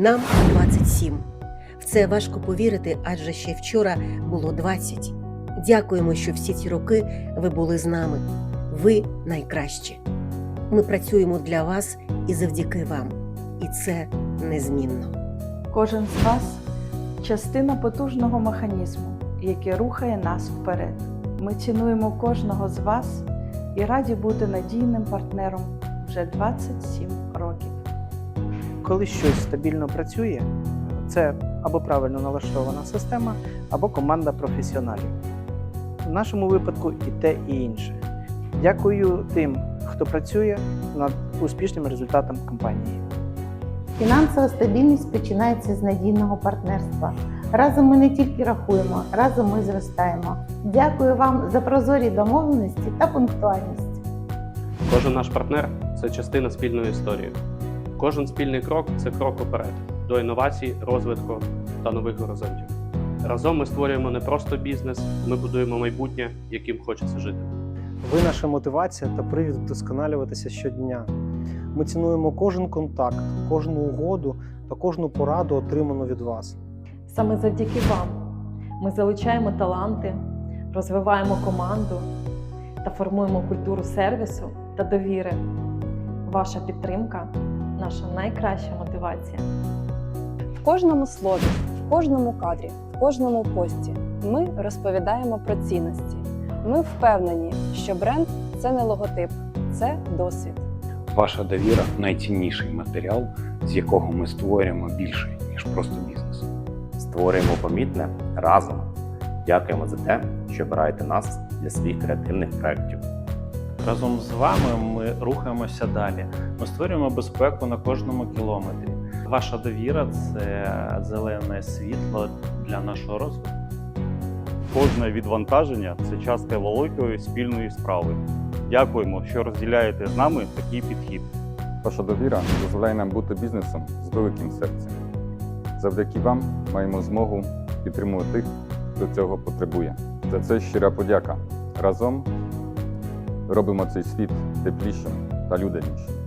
Нам 27. В це важко повірити, адже ще вчора було 20. Дякуємо, що всі ці роки ви були з нами. Ви найкращі. Ми працюємо для вас і завдяки вам. І це незмінно. Кожен з вас частина потужного механізму, який рухає нас вперед. Ми цінуємо кожного з вас і раді бути надійним партнером вже 27 років. Коли щось стабільно працює, це або правильно налаштована система, або команда професіоналів. В нашому випадку і те, і інше. Дякую тим, хто працює над успішним результатом компанії. Фінансова стабільність починається з надійного партнерства. Разом ми не тільки рахуємо, разом ми зростаємо. Дякую вам за прозорі домовленості та пунктуальність. Кожен наш партнер це частина спільної історії. Кожен спільний крок це крок уперед до інновацій, розвитку та нових горизонтів. Разом ми створюємо не просто бізнес, ми будуємо майбутнє, яким хочеться жити. Ви наша мотивація та привід вдосконалюватися щодня. Ми цінуємо кожен контакт, кожну угоду та кожну пораду, отриману від вас. Саме завдяки вам ми залучаємо таланти, розвиваємо команду та формуємо культуру сервісу та довіри. Ваша підтримка наша найкраща мотивація. В кожному слові, в кожному кадрі, в кожному пості ми розповідаємо про цінності. Ми впевнені, що бренд це не логотип, це досвід. Ваша довіра найцінніший матеріал, з якого ми створюємо більше, ніж просто бізнес. Створюємо помітне разом. Дякуємо за те, що обираєте нас для своїх креативних проєктів. Разом з вами ми рухаємося далі. Ми створюємо безпеку на кожному кілометрі. Ваша довіра це зелене світло для нашого розвитку. Кожне відвантаження це частка великої спільної справи. Дякуємо, що розділяєте з нами такий підхід. Ваша довіра дозволяє нам бути бізнесом з великим серцем. Завдяки вам маємо змогу підтримувати тих, хто цього потребує. За це щира подяка. Разом робимо цей світ теплішим та людянішим.